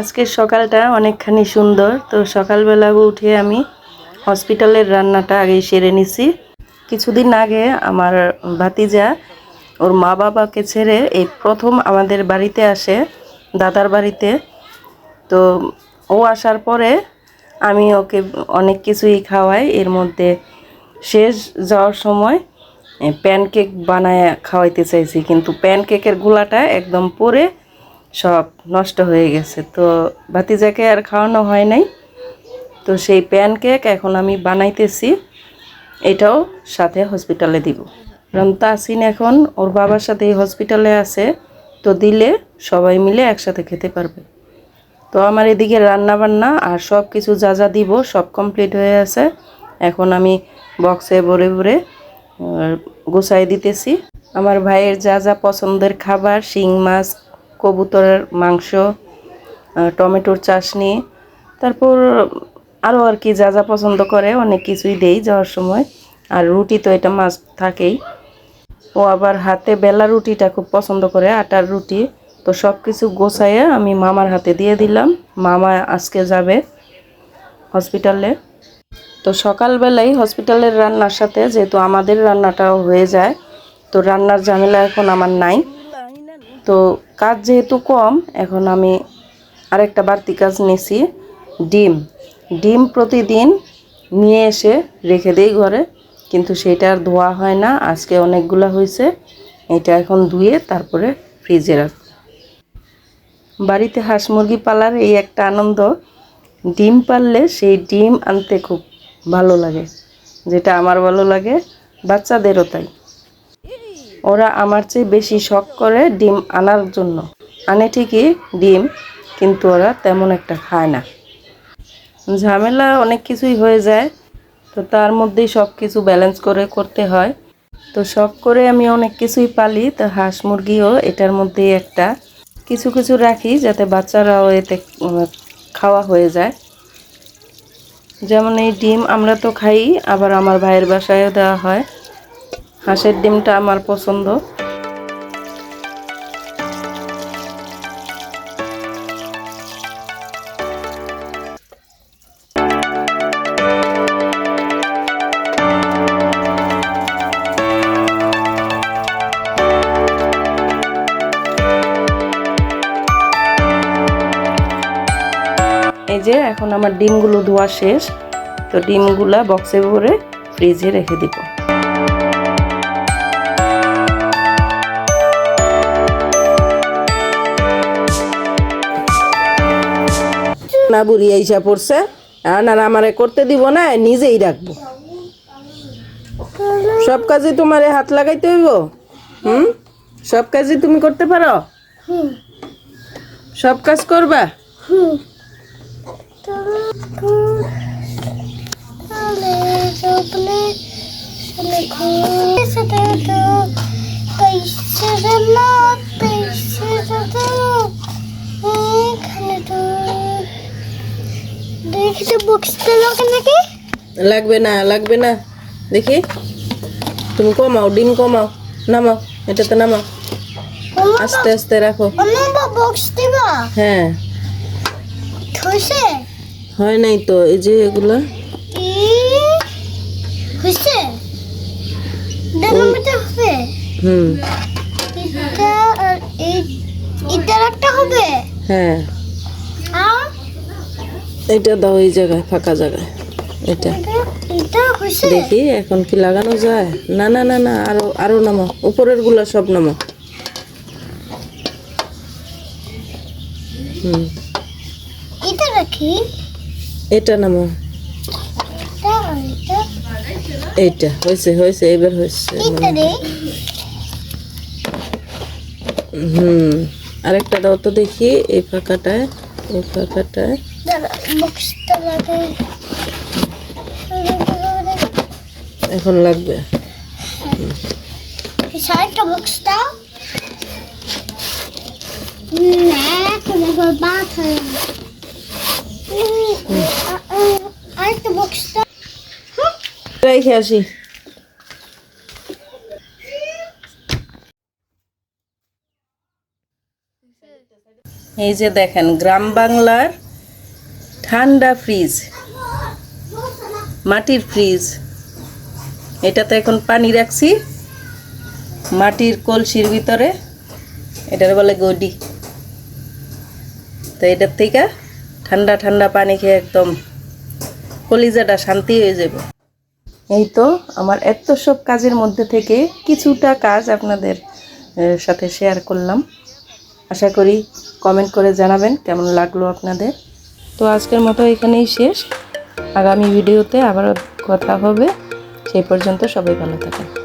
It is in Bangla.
আজকের সকালটা অনেকখানি সুন্দর। তো সকালবেলা উঠে আমি হসপিটালের রান্নাটা আগে সেরে নিছি। কিছুদিন আগে আমার ভাতিজা ওর মা বাবাকে ছেড়ে এই প্রথম আমাদের বাড়িতে আসে, দাদার বাড়িতে। তো ও আসার পরে আমি ওকে অনেক কিছুই খাওয়াই। এর মধ্যে শেষ যাওয়ার সময় প্যানকেক বানায় খাওয়াইতে চাইছি, কিন্তু প্যানকেকের গুলাটা একদম পরে সব নষ্ট হয়ে গেছে। তো ভাতিজাকে আর খাওয়ানো হয় নাই। তো সেই প্যান কেক এখন আমি বানাইতেছি। এটাও সাথে হসপিটালে দিব। কারণ তাসিন এখন, ওর বাবার সাথে এই হসপিটালে আছে। তো দিলে সবাই মিলে একসাথে খেতে পারবে। তো আমার এদিকে রান্না বান্না আর সব কিছু যা যা দিব সব কমপ্লিট হয়ে আছে। এখন আমি বক্সে ভরে ভরে গুছাই দিতেছি। আমার ভাইয়ের যা যা পছন্দের খাবার, শিং মাছ কবুতরের মাংস টমেটোর চাশনি, তারপর আরও আর কি যা যা পছন্দ করে অনেক কিছুই দেই যাওয়ার সময়। আর রুটি তো এটা মাছ থাকেই। ও আবার হাতে বেলা রুটিটা খুব পছন্দ করে, আটার রুটি। তো সব কিছু গোছাইয়ে আমি মামার হাতে দিয়ে দিলাম। মামা আজকে যাবে হসপিটালে। তো সকালবেলায় হসপিটালের রান্নার সাথে, যেহেতু আমাদের রান্নাটাও হয়ে যায়, তো রান্নার ঝামেলা এখন আমার নাই। তো কাজ যেহেতু কম, এখন আমি আরেকটা বাড়তি কাজ নিয়েছি ডিম। ডিম প্রতিদিন নিয়ে এসে রেখে দেই ঘরে, কিন্তু সেটা আর ধোয়া হয় না, আজকে অনেকগুলো হয়েছে এটা এখন ধুয়ে তারপরে ফ্রিজে রাখ বাড়িতে হাঁস মুরগি পালার এই একটা আনন্দ, ডিম পারলে সেই ডিম আনতে খুব ভালো লাগে, যেটা আমার ভালো লাগে, বাচ্চাদেরও তাই। ওরা আমার চেয়ে বেশি শখ করে ডিম আনার জন্য। আনে ঠিকই ডিম, কিন্তু ওরা তেমন একটা খায় না। ঝামেলা অনেক কিছুই হয়ে যায়, তো তার মধ্যেই সব কিছু ব্যালেন্স করে করতে হয়। তো শখ করে আমি অনেক কিছুই পালি, তো হাঁস মুরগিও এটার মধ্যেই একটা। কিছু কিছু রাখি যাতে বাচ্চারাও এতে খাওয়া হয়ে যায়। যেমন এই ডিম আমরা তো খাই, আবার আমার ভাইয়ের বাসায়ও দেওয়া হয়। হাঁসের ডিমটা আমার পছন্দ। এই যে এখন আমার ডিমগুলো ধোয়া শেষ, তো ডিমগুলা বক্সে ভরে ফ্রিজে রেখে দিব। না বুড়ি আইসা পড়ছে আর আমারে করতে দিব না নিজেই রাখব। সব কাজে তোমারে হাত লাগাইতে হইব? হুম? সব কাজে তুমি করতে পারো? সব কাজ করবা? দেখতে বক্সটা লাগে নাকি? লাগবে না লাগবে না। দেখি। তুমি কমাও ডিম কমাও। নামাও এটাতে নামাও। আস্তে আস্তে রাখো। হ্যাঁ। হয় নাই তো এই যে এগুলা। হুম। এটা একটা হবে? হ্যাঁ। এটা দাও এই জায়গায় ফাঁকা জায়গায়। এটা। দেখি এখন কি লাগানো যায়। না না না না আরও আরও নামো। উপরেরগুলা সব নামো। হুম। এটা রাখি এটা নামো। এইটা হয়েছে হয়েছে এবার হয়েছে। হুম। আরেকটা দাও তো দেখি এই ফাঁকাটায় এই ফাঁকাটায়। এখন লাগবে সাইডটা বক্সটা না কোনো বাত হয় আরেকটা বক্সটা রেখে আসি এই যে দেখেন গ্রাম বাংলার ঠান্ডা ফ্রিজ, মাটির ফ্রিজ। এটাতে এখন পানি রাখছি, মাটির কলসির ভিতরে। এটার বলে গডি। তো এটার থেকে ঠান্ডা ঠান্ডা পানি খেয়ে একদম কলিজাটা শান্তি হয়ে যাবে। এই তো আমার এত সব কাজের মধ্যে থেকে কিছুটা কাজ আপনাদের সাথে শেয়ার করলাম। আশা করি কমেন্ট করে জানাবেন কেমন লাগল আপনাদের। তো আজকের মতো এখানেই শেষ। আগামী ভিডিওতে আবার কথা হবে। সেই পর্যন্ত সবাই ভালো থাকেন।